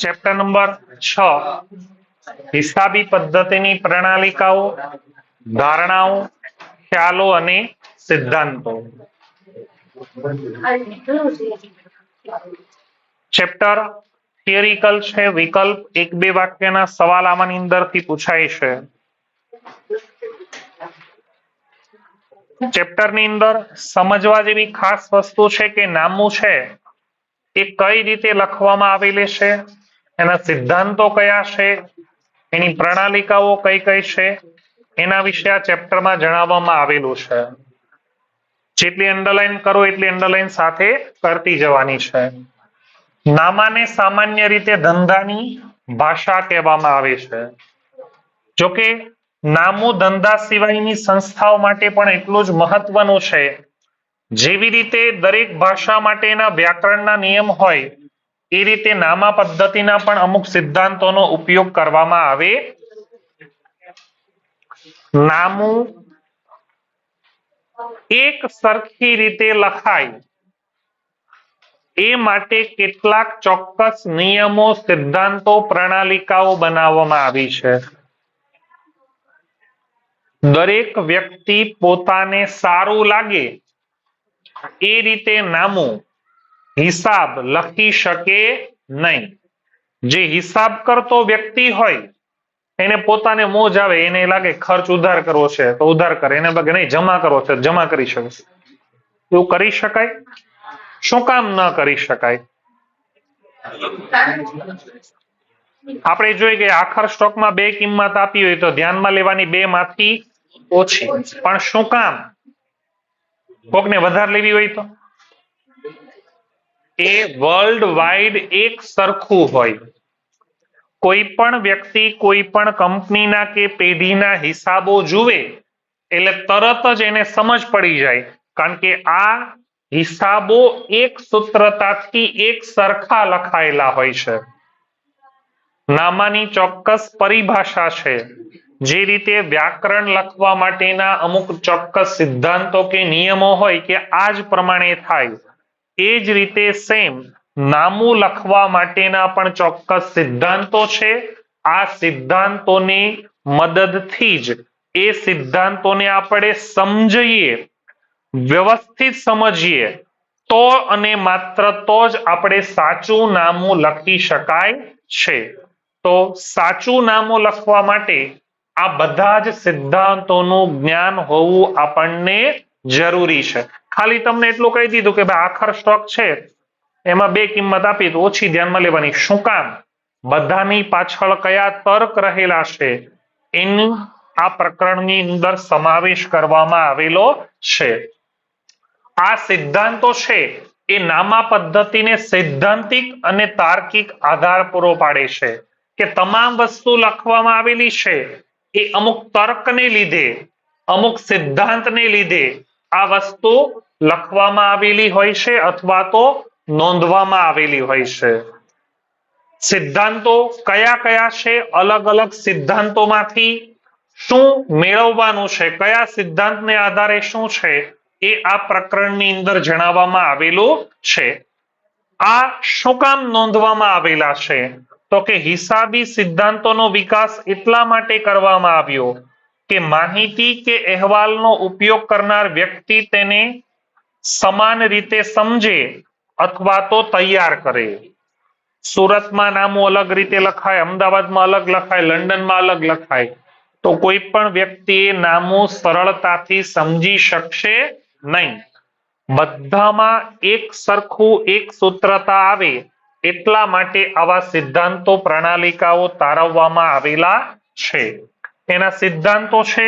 Chapter number છ. હિસાબી પદ્ધતિની પ્રણાલિકાઓ, ધારણાઓ, ખ્યાલો અને સિદ્ધાંતો. ચેપ્ટર થિયરિકલ છે, વિકલ્પ એક બે વાક્યના સવાલ આમાંની અંદરથી પૂછાય છે. ચેપ્ટરની અંદર સમજવા જેવી ખાસ વસ્તુ છે કે નામું છે, એ કઈ રીતે લખવામાં આવેલી છે? એના સિદ્ધાંતો કયા છે? એની પ્રણાલિકાઓ કઈ કઈ છે? એના વિશે આ ચેપ્ટરમાં જણાવવામાં આવેલું છે. જેટલી અંડરલાઈન કરો એટલી અંડરલાઈન સાથે કરતી જવાની છે. નામાને સામાન્ય રીતે ધંધાની ભાષા કહેવામાં આવે છે. જોકે નામું ધંધા સિવાયની સંસ્થાઓ માટે પણ એટલું જ મહત્વનું છે. જેવી રીતે દરેક ભાષા માટેના વ્યાકરણના નિયમ હોય એ રીતે નામા પદ્ધતિના પણ અમુક સિદ્ધાંતોનો ઉપયોગ કરવામાં આવે. નામું એક સરખી રીતે લખાય. એ માટે કેટલાક ચોક્કસ નિયમો, સિદ્ધાંતો, પ્રણાલિકાઓ બનાવવામાં આવી છે. દરેક વ્યક્તિ પોતાને સારું લાગે એ રીતે નામું હિસાબ લખી શકે નહીં. જે હિસાબ કરતો વ્યક્તિ હોય, એને પોતાને મોજ આવે, એને લાગે ખર્ચ ઉધાર કરવો છે, તો ઉધાર કરે. એને લાગે નહીં, જમા કરવો છે, જમા કરી શકે એવું કરી શકાય? શું કામ ન કરી શકાય? આપણે જોઈએ કે આખર સ્ટોકમાં બે કિંમત આપી હોય તો ધ્યાનમાં લેવાની બે માંથી ઓછી. પણ શું કામ? કોકને વધારે લેવી હોય તો? એ વર્લ્ડ વાઇડ એક સરખું હોય. કોઈ પણ વ્યક્તિ, કોઈ પણ કંપનીના કે પેઢીના હિસાબો જુએ, એટલે તરત જ એને સમજ પડી જાય. કારણ કે આ હિસાબો એક સૂત્રતાથી એક સરખા લખાયેલા હોય છે. નામાની ચોક્કસ પરિભાષા છે. જે રીતે વ્યાકરણ લખવા માટેના અમુક ચોક્કસ સિદ્ધાંતો કે નિયમો હોય કે આ જ પ્રમાણે થાય. એ જ રીતે સેમ નામું લખવા માટેના પણ ચોક્કસ સિદ્ધાંતો છે. આ સિદ્ધાંતોની મદદથી જ એ સિદ્ધાંતોને આપણે સમજીએ, વ્યવસ્થિત સમજીએ, તો અને માત્ર તો જ આપણે સાચું નામું લખી શકાય છે. તો સાચું નામું લખવા માટે આ બધા જ સિદ્ધાંતોનું જ્ઞાન હોવું આપણને જરૂરી છે. ખાલી તમને એટલું કહી દીધું કે ભાઈ આખર સ્ટોક છે, એમાં બે કિંમત આપી તો ઓછી ધ્યાનમાં લેવાની. શું કામ? બધાની પાછળ કયા તર્ક રહેલા છે? એનું આ પ્રકરણની અંદર સમાવેશ કરવામાં આવેલો છે. આ સિદ્ધાંતો છે, એ નામા પદ્ધતિને સૈદ્ધાંતિક અને તાર્કિક આધાર પૂરો પાડે છે કે તમામ વસ્તુ લખવામાં આવેલી છે, એ અમુક તર્કને લીધે, અમુક સિદ્ધાંતને લીધે આ વસ્તુ લખવામાં આવેલી હોય છે અથવા તો નોંધવામાં આવેલી હોય છે. સિદ્ધાંતો કયા કયા છે? અલગ અલગ સિદ્ધાંતોમાંથી શું મેળવવાનું છે? કયા સિદ્ધાંતને આધારે શું છે? એ આ પ્રકરણની અંદર જણાવવામાં આવેલું છે. આ શું કામ નોંધવામાં આવેલા છે? તો કે હિસાબી સિદ્ધાંતોનો વિકાસ એટલા માટે કરવામાં આવ્યો કે માહિતી કે અહેવાલનો ઉપયોગ કરનાર વ્યક્તિ તેને સમાન રીતે સમજે અથવા તો તૈયાર કરે. સુરતમાં નામું અલગ રીતે લખાય, અમદાવાદમાં અલગ લખાય, લંડનમાં અલગ લખાય. તો કોઈ પણ વ્યક્તિ નામું સરળતાથી સમજી શકશે નહીં. બધામાં એક સરખું, એક સૂત્રતા આવે એટલા માટે આવા સિદ્ધાંતો, પ્રણાલિકાઓ તારવવામાં આવેલા છે. એના સિદ્ધાંતો છે.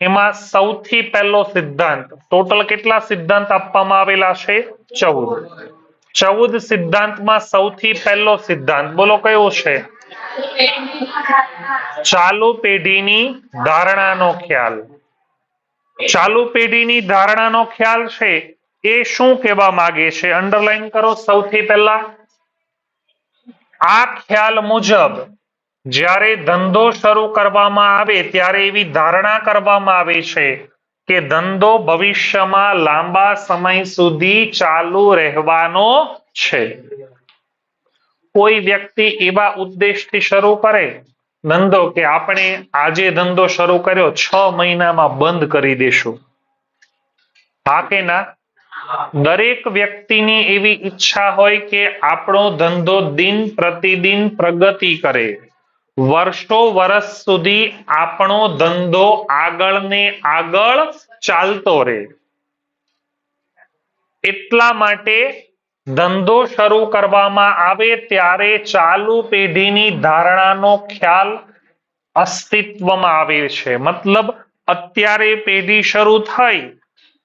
એમાં સૌથી પહેલો સિદ્ધાંત, ટોટલ કેટલા સિદ્ધાંત આપવામાં આવેલા છે? ચૌદ. ચૌદ સિદ્ધાંતમાં સૌથી પહેલો સિદ્ધાંત, બોલો કયો છે? ચાલુ પેઢીની ધારણાનો ખ્યાલ. ચાલુ પેઢીની ધારણાનો ખ્યાલ છે એ શું કહેવા માંગે છે? અંડરલાઈન કરો સૌથી પહેલા. આ ખ્યાલ મુજબ જ્યારે ધંધો શરૂ કરવામાં આવે ત્યારે એવી ધારણા કરવામાં આવે છે કે ધંધો ભવિષ્યમાં લાંબા સમય સુધી ચાલુ રહેવાનો છે. કોઈ વ્યક્તિ એવા ઉદ્દેશથી શરૂ કરે ધંધો કે આપણે આજે ધંધો શરૂ કર્યો, છ મહિનામાં બંધ કરી દેશું. હા કે ના? દરેક વ્યક્તિની એવી ઈચ્છા હોય કે આપણો ધંધો દિન પ્રતિદિન પ્રગતિ કરે. વર્ષો વર્ષ સુધી આપણો ધંધો આગળ ને આગળ ચાલતો રહે. એટલા માટે ધંધો શરૂ કરવામાં આવે ત્યારે ચાલુ પેઢીની ધારણાનો ખ્યાલ અસ્તિત્વમાં આવે છે. મતલબ અત્યારે પેઢી શરૂ થઈ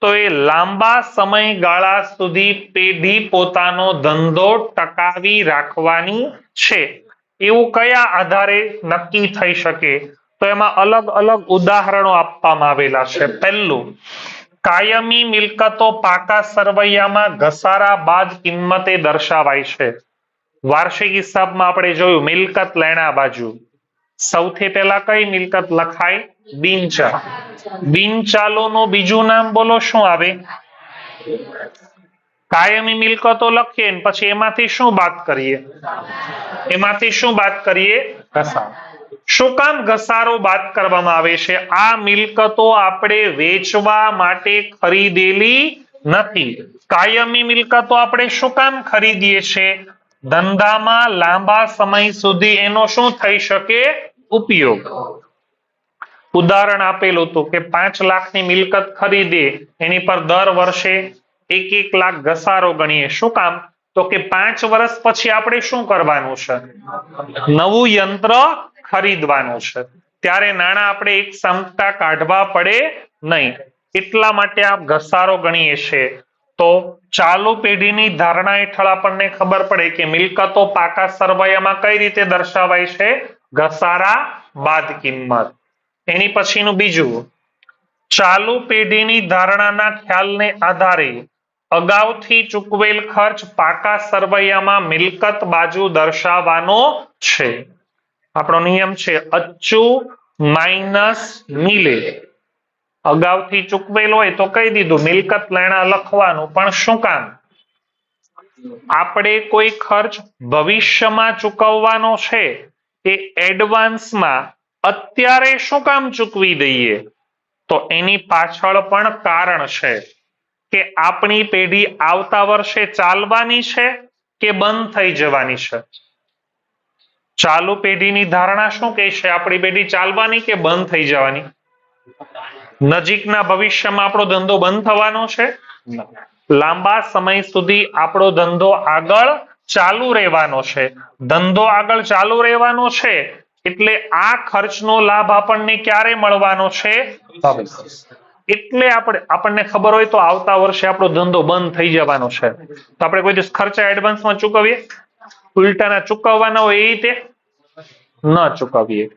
તો એ લાંબા સમયગાળા સુધી પેઢી પોતાનો ધંધો ટકાવી રાખવાની છે. એવું કયા આધારે નક્કી થઈ શકે? તો એમાં અલગ અલગ ઉદાહરણો આપવામાં આવેલા છે. પહેલું, કાયમી મિલકતો પાકા સરવૈયામાં ઘસારા બાદ કિંમતે દર્શાવાય છે. વાર્ષિક હિસાબમાં આપણે જોયું, મિલકત લેણા બાજુ. સૌથી પહેલા કઈ મિલકત લખાય? બિનચા બિનચાલોનું બીજું નામ બોલો, શું આવે? કાયમી મિલકતો લખીએ પછી એમાંથી શું બાદ કરીએ? એમાંથી શું બાદ કરીએ? શું કામ ઘસારો બાદ કરવામાં આવે છે? આ મિલકતો આપણે વેચવા માટે ખરીદેલી નથી. કાયમી મિલકતો આપણે શું કામ ખરીદીએ છે? ધંધામાં લાંબા સમય સુધી એનો શું થઈ શકે? ઉપયોગ. ઉદાહરણ આપેલું હતું કે પાંચ લાખની મિલકત ખરીદે એની પર દર વર્ષે એક એક લાખ ઘસારો ગણીએ. શું કામ? તો કે પાંચ વર્ષ પછી આપણે શું કરવાનું છે? નવું યંત્ર ખરીદવાનું છે. ત્યારે નાણાં આપણે એક સમતા કાઢવા પડે નહીં. એટલા માટે આ ઘસારો ગણીએ છે. તો ચાલુ પેઢીની ધારણા હેઠળ આપણને ખબર પડે કે મિલકતો પાકા સરવાયામાં કઈ રીતે દર્શાવાય છે? ઘસારા બાદ કિંમત. એની પછીનું બીજું. ચાલુ પેઢીની ધારણાના ખ્યાલને આધારે અગાઉથી ચૂકવેલ ખર્ચ પાકા સરવૈયામાં મિલકત બાજુ દર્શાવવાનો છે. આપણો નિયમ છે, અચ્છુ માઇનસ મિલે. અગાઉથી ચૂકવેલ હોય તો કહી દીધું, મિલકત લેણા લખવાનું, પણ શું કામ? આપણે કોઈ ખર્ચ ભવિષ્યમાં ચૂકવવાનો છે, એ એડવાન્સમાં અત્યારે શું કામ ચૂકવી દઈએ? તો એની પાછળ પણ કારણ છે. કે આપણી પેઢી આવતા વર્ષે ચાલવાની છે કે બંધ થઈ જવાની છે? ચાલુ પેઢીની ધારણા શું કહે છે? આપણી પેઢી ચાલવાની કે બંધ થઈ જવાની? નજીકના ભવિષ્યમાં આપણો ધંધો બંધ થવાનો છે? લાંબા સમય સુધી આપણો ધંધો આગળ ચાલુ રહેવાનો છે. ધંધો આગળ ચાલુ રહેવાનો છે એટલે આ ખર્ચનો લાભ આપણને ક્યારે મળવાનો છે? એટલે આપણે, આપણને ખબર હોય તો આવતા વર્ષે આપણો ધંધો બંધ થઈ જવાનો છે. તો આપણે કોઈ દિવસ ખર્ચા એડવાન્સમાં ચૂકવીએ? ઉલટાના ચૂકવવાના હોય એ રીતે ન ચૂકવીએ.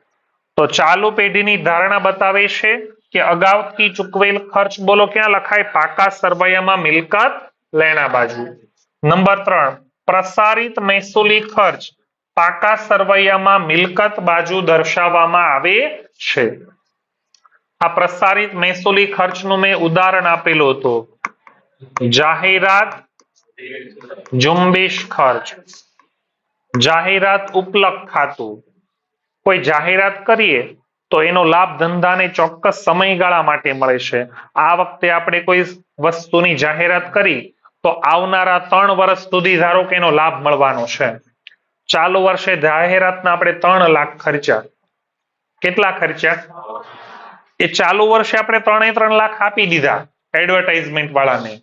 તો ચાલુ પેઢીની ધારણા બતાવે છે કે અગાઉથી ચૂકવેલ ખર્ચ, બોલો ક્યાં લખાય? પાકા સરવૈયામાં મિલકત, લેણા બાજુ. નંબર ત્રણ, પ્રસારિત મહેસૂલી ખર્ચ પાકા સરવૈયામાં મિલકત બાજુ દર્શાવવામાં આવે છે. આ પ્રસારિત મહેસૂલી ખર્ચનું મેં ઉદાહરણ આપેલું હતું. જાહેરાત ઝુંબેશ ખર્ચ. જાહેરાત ઉપલબ્ધ ખાતું. કોઈ જાહેરાત કરીએ તો એનો લાભ ધંધાને ચોક્કસ સમયગાળા માટે મળે છે. આ વખતે આપણે કોઈ વસ્તુની જાહેરાત કરી તો આવનારા ત્રણ વર્ષ સુધી ધારો કે એનો લાભ મળવાનો છે. ચાલુ વર્ષે જાહેરાતના આપણે ત્રણ લાખ ખર્ચા કેટલા ખર્ચા એ ચાલુ વર્ષે આપણે ત્રણે ત્રણ લાખ આપી દીધા એડવર્ટાઇઝમેન્ટ વાળાને.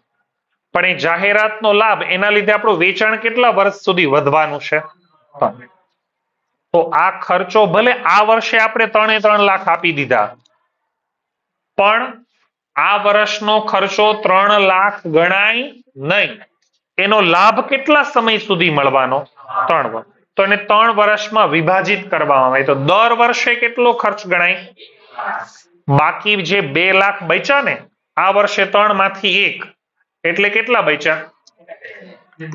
પણ એ જાહેરાતનો લાભ, એના લીધે આપણું વેચાણ કેટલા વર્ષ સુધી વધવાનું છે? તો આ ખર્ચો ભલે આ વર્ષે આપણે ત્રણે ત્રણ લાખ આપી દીધા, પણ આ વર્ષનો ખર્ચો ત્રણ લાખ ગણાય નહીં. એનો લાભ કેટલા સમય સુધી મળવાનો? ત્રણ વર્ષ. તો એને ત્રણ વર્ષમાં વિભાજિત કરવામાં આવે. તો દર વર્ષે કેટલો ખર્ચ ગણાય? બાકી જે બે લાખ બચ્યા ને, આ વર્ષે ત્રણમાંથી એક. એટલે કેટલા બચ્યા?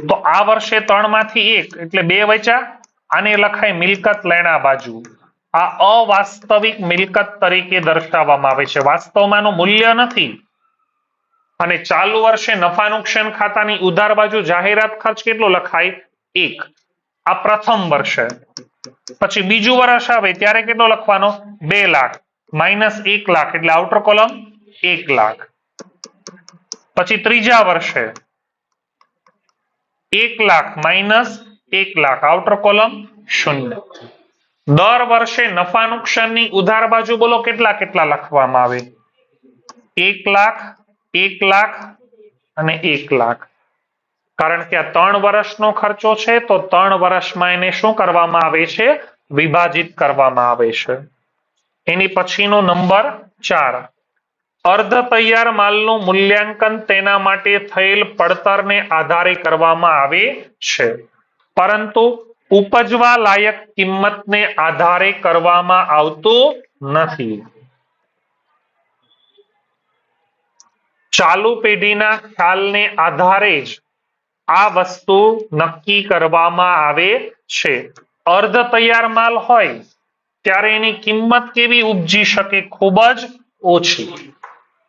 તો આ વર્ષે ત્રણમાંથી એક, એટલે બે બચ્યા. આને લખાય મિલકત લેણા બાજુ. આ અવાસ્તવિક મિલકત તરીકે દર્શાવવામાં આવે છે. વાસ્તવમાં મૂલ્ય નથી. અને ચાલુ વર્ષે નફા નુકસાન ખાતાની ઉધાર બાજુ જાહેરાત ખર્ચ કેટલો લખાય? એક. આ પ્રથમ વર્ષે. પછી બીજું વર્ષ આવે, ત્યારે કેટલો લખવાનો? બે લાખ. માઇનસ એક લાખ, એટલે આઉટર કોલમ એક લાખ. પછી ત્રીજા વર્ષે એક લાખ માઇનસ એક લાખ આઉટર કોલમ શૂન્ય. દર વર્ષે નફા નુકસાનની ઉધાર બાજુ બોલો કેટલા કેટલા લખવામાં આવે? એક લાખ એક લાખ અને એક લાખ. કારણ કે આ ત્રણ વર્ષનો ખર્ચો છે, તો ત્રણ વર્ષમાં એને શું કરવામાં આવે છે? વિભાજિત કરવામાં આવે છે. એની પછીનો નંબર ચાર. અર્ધ તૈયાર માલનું મૂલ્યાંકન તેના માટે થયેલ પડતરને આધારે કરવામાં આવે છે. પરંતુ ઉપજવા લાયક કિંમતને આધારે કરવામાં આવતું નથી. ચાલુ પેઢીના ખ્યાલને આધારે જ આ વસ્તુ નક્કી કરવામાં આવે છે. અર્ધ તૈયાર માલ હોય ત્યારે એની કિંમત કેવી ઉપજી શકે ખૂબ જ ઓછી.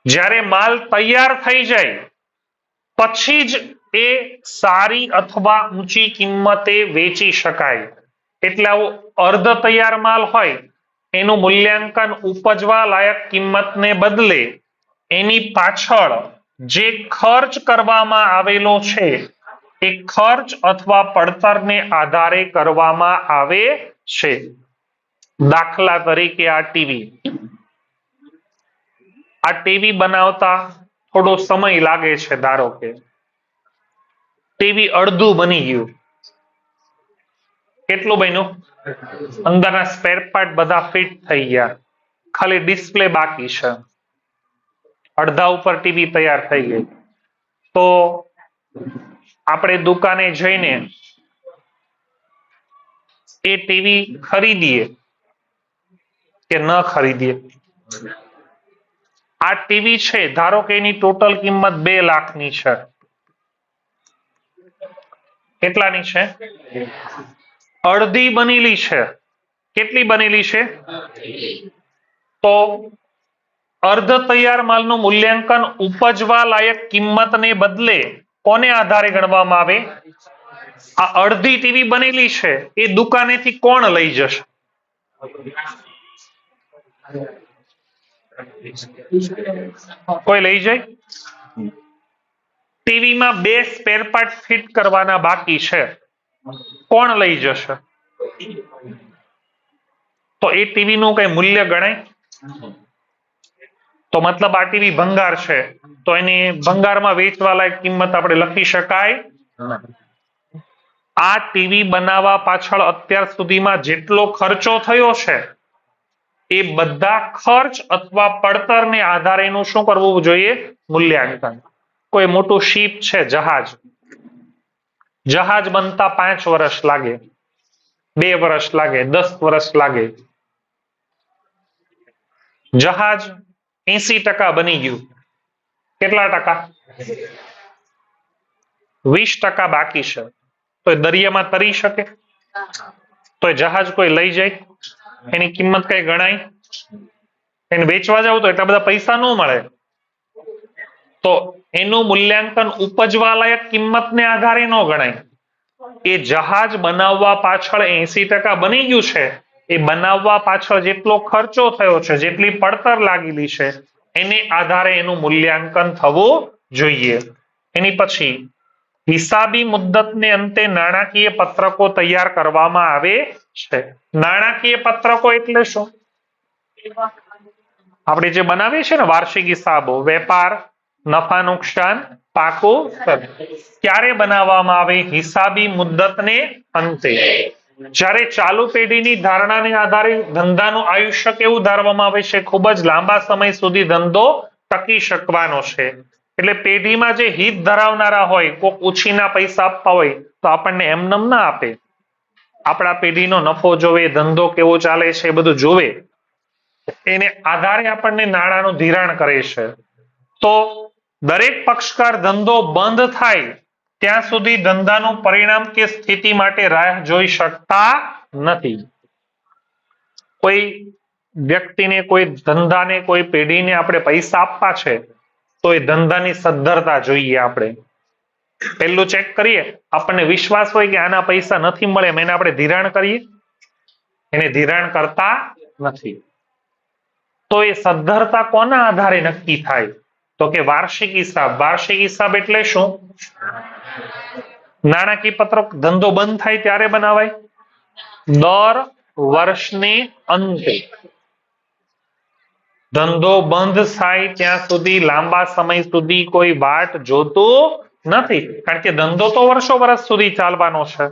જ્યારે માલ તૈયાર થઈ જાય, પછી જ એ સારી અથવા ઊંચી કિંમતે વેચી શકાય. એટલે આવો અર્ધ તૈયાર માલ હોય, એનું મૂલ્યાંકન ઉપજવા લાયક કિંમતને બદલે એની પાછળ જે ખર્ચ કરવામાં આવેલો છે, એ ખર્ચ અથવા પડતરને આધારે કરવામાં આવે છે. દાખલા તરીકે આ ટીવી આ ટીવી બનાવતા થોડો સમય લાગે છે, ધારો કે. ટીવી અડધું બની ગયું. કેટલું બન્યું? અંદરના સ્પેર પાર્ટ બધા ફિટ થઈ ગયા. ખાલી ડિસ્પ્લે બાકી છે. અડધા ઉપર ટીવી તૈયાર થઈ ગઈ. તો આપણે દુકાને જઈને એ ટીવી ખરીદીએ. કે ન ખરીદીએ. આ ટીવી છે, ધારો કે એની ટોટલ કિંમત બે લાખની છે. કેટલાની છે? અડધી બનેલી છે. કેટલી બનેલી છે? તો અર્ધ તૈયાર માલનું મૂલ્યાંકન ઉપજવા લાયક કિંમતને બદલે કોને આધારે ગણવામાં આવે? આ અડધી ટીવી બનેલી છે, એ દુકાનેથી કોણ લઈ જશે? કોઈ લઈ જાય? ટીવીમાં બે સ્પેર પાર્ટ ફિટ કરવાના બાકી છે. કોણ લઈ જશે? તો એ ટીવી નું કઈ મૂલ્ય ગણાય? તો મતલબ આ ટીવી ભંગાર છે. તો એની ભંગારમાં વેચવા લાયક કિંમત આપણે લખી શકાય. આ ટીવી બનાવવા પાછળ અત્યાર સુધીમાં જેટલો ખર્ચો થયો છે એ બધા ખર્ચ અથવા પડતરને આધારે એનું શું કરવું જોઈએ? મૂલ્યાંકન. કોઈ મોટું શીપ છે જહાજ? જહાજ બનતા પાંચ વર્ષ લાગે. બે વર્ષ લાગે દસ વર્ષ લાગે. જહાજ એસી ટકા બની ગયું. કેટલા ટકા? વીસ ટકા બાકી છે. તો એ દરિયામાં તરી શકે? તો એ જહાજ કોઈ લઈ જાય? એની કિંમત કઈ ગણાય? એને વેચવા જાવ તો એટલા બધા પૈસા ન મળે. તો એનું મૂલ્યાંકન ઉપજવા લાયક કિંમતને આધારે ન ગણાય. એ જહાજ બનાવવા પાછળ એસી ટકા બની ગયું છે. એ બનાવવા પાછળ જેટલો ખર્ચો થયો છે, જેટલી પડતર લાગેલી છે, એને આધારે એનું મૂલ્યાંકન થવું જોઈએ. એની પછી હિસાબી મુદ્દતને અંતે નાણાકીય પત્રકો તૈયાર કરવામાં આવે છે. નાણાકીય પત્રકો એટલે શું? આપણે જે બનાવીએ છીએ ને વાર્ષિક હિસાબો, વેપાર, નફા નુકસાન, પાકો ક્યારે બનાવવામાં આવે? હિસાબી મુદ્દતને અંતે. જ્યારે ચાલુ પેઢીની ધારણાને આધારે ધંધાનું આયુષ્ય કેવું ધારવામાં આવે છે? ખૂબ જ લાંબા સમય સુધી ધંધો ટકી શકવાનો છે. એટલે પેઢીમાં જે હિત ધરાવનારા હોય, કોક ઉછીના પૈસા આપવા હોય, તો આપણને એમનેમ ના આપે. આપણા પેઢીનો નફો જોવે, ધંધો કેવો ચાલે છે, એ બધું જોવે. એને આધારે આપણને નાણાંનું ધિરાણ કરે છે. તો દરેક પક્ષકાર ધંધો બંધ થાય, ત્યાં સુધી ધંધાનું પરિણામ કે સ્થિતિ માટે રાહ જોઈ શકતા નથી. કોઈ વ્યક્તિને, કોઈ ધંધાને, કોઈ પેઢીને આપણે પૈસા આપવા છે તો એ ધંધાની સદ્ધરતા જોઈએ આપણે. પહેલું ચેક કરીએ, આપણને વિશ્વાસ હોય કે આના પૈસા નથી મળે એને આપણે ધિરાણ કરીએ? એને ધિરાણ કરતા નથી. તો એ સદ્ધરતા કોના આધારે નક્કી થાય? તો કે વાર્ષિક હિસાબ. વાર્ષિક હિસાબ એટલે શું? નાણાકીય પત્રક ધંધો બંધ થાય ત્યારે બનાવાય? દર વર્ષની અંતે. ધંધો બંધ થાય ત્યાં સુધી, લાંબા સમય સુધી કોઈ વાટ જોતું નથી. કારણ કે ધંધો તો વર્ષો વર્ષ સુધી ચાલવાનો છે.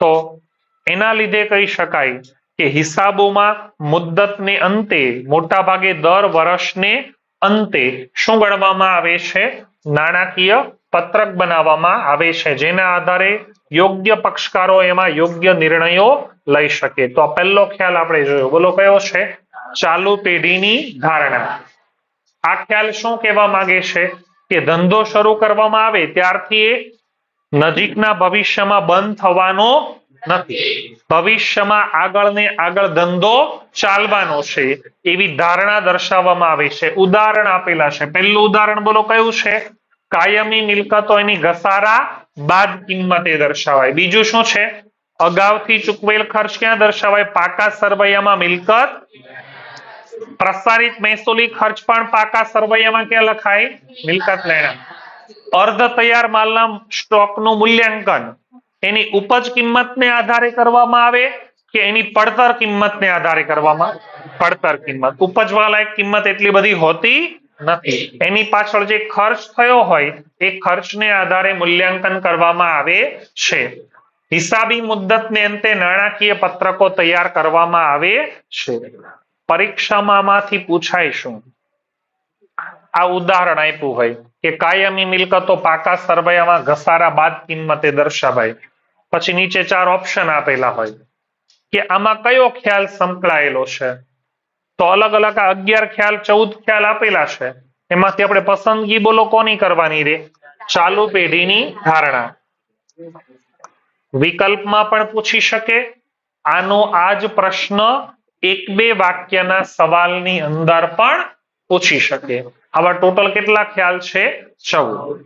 તો એના લીધે કહી શકાય કે હિસાબોમાં મુદ્દતને અંતે મોટા ભાગે દર વર્ષને અંતે શું ગણવામાં આવે છે? નાણાકીય પત્રક બનાવવામાં આવે છે, જેના આધારે યોગ્ય પક્ષકારો એમાં યોગ્ય નિર્ણયો લઈ શકે. તો આ પહેલો ખ્યાલ આપણે જોયો. બોલો, કયો છે? ચાલુ પેઢીની ધારણા. આ ખ્યાલ શું કહેવા માંગે છે? કે ધંધો શરૂ કરવામાં આવે ત્યારથી નજીકના ભવિષ્યમાં બંધ થવાનો નથી. ભવિષ્યમાં આગળ ને આગળ ધંધો ચાલવાનો છે એવી ધારણા દર્શાવવામાં આવે છે. ઉદાહરણ આપેલા છે. પહેલું ઉદાહરણ બોલો, કયું છે? કાયમી મિલકતો એની ઘસારા બાદ કિંમતે દર્શાવાય. બીજું શું છે? અગાઉથી ચૂકવેલ ખર્ચ ક્યાં દર્શાવાય? પાકા સરવૈયામાં મિલકત પ્રસારિત મહેસૂલી ખર્ચ પણ પાકા સરવૈયામાં ક્યાં લખાય? મિલકત લેણા અર્ધ તૈયાર માલના સ્ટોકનું મૂલ્યાંકન. એની ઉપજ કિંમતને આધારે કરવામાં આવે કે એની પડતર કિંમતને આધારે કરવામાં પડતર કિંમત? ઉપજવાલાયક કિંમત એટલી બધી હોતી નથી. એની પાછળ જે ખર્ચ થયો હોય, એ ખર્ચને આધારે મૂલ્યાંકન કરવામાં આવે છે. હિસાબી મુદ્દતને અંતે નાણાકીય પત્રકો તૈયાર કરવામાં આવે છે. પરીક્ષામાં આમાંથી પૂછાય શું? આ ઉદાહરણ આપ્યું હોય કે, કાયમી મિલકતો પાકા સરવૈયામાં ઘસારા બાદ કિંમતે દર્શાવાય. પછી નીચે ચાર ઓપ્શન આપેલા હોય કે, આમાં કયો ખ્યાલ સંકળાયેલો છે? તો અલગ અલગ અગિયાર ખ્યાલ, ચૌદ ખ્યાલ આપેલા છે. એમાંથી આપણે પસંદગી બોલો કોની કરવાની રે? ચાલુ પેઢીની ધારણા. વિકલ્પમાં પણ પૂછી શકે. આનો આ જ પ્રશ્ન એક બે વાક્યના સવાલની અંદર પણ પૂછી શકે. આવા ટોટલ કેટલા ખ્યાલ છે? ચૌદ.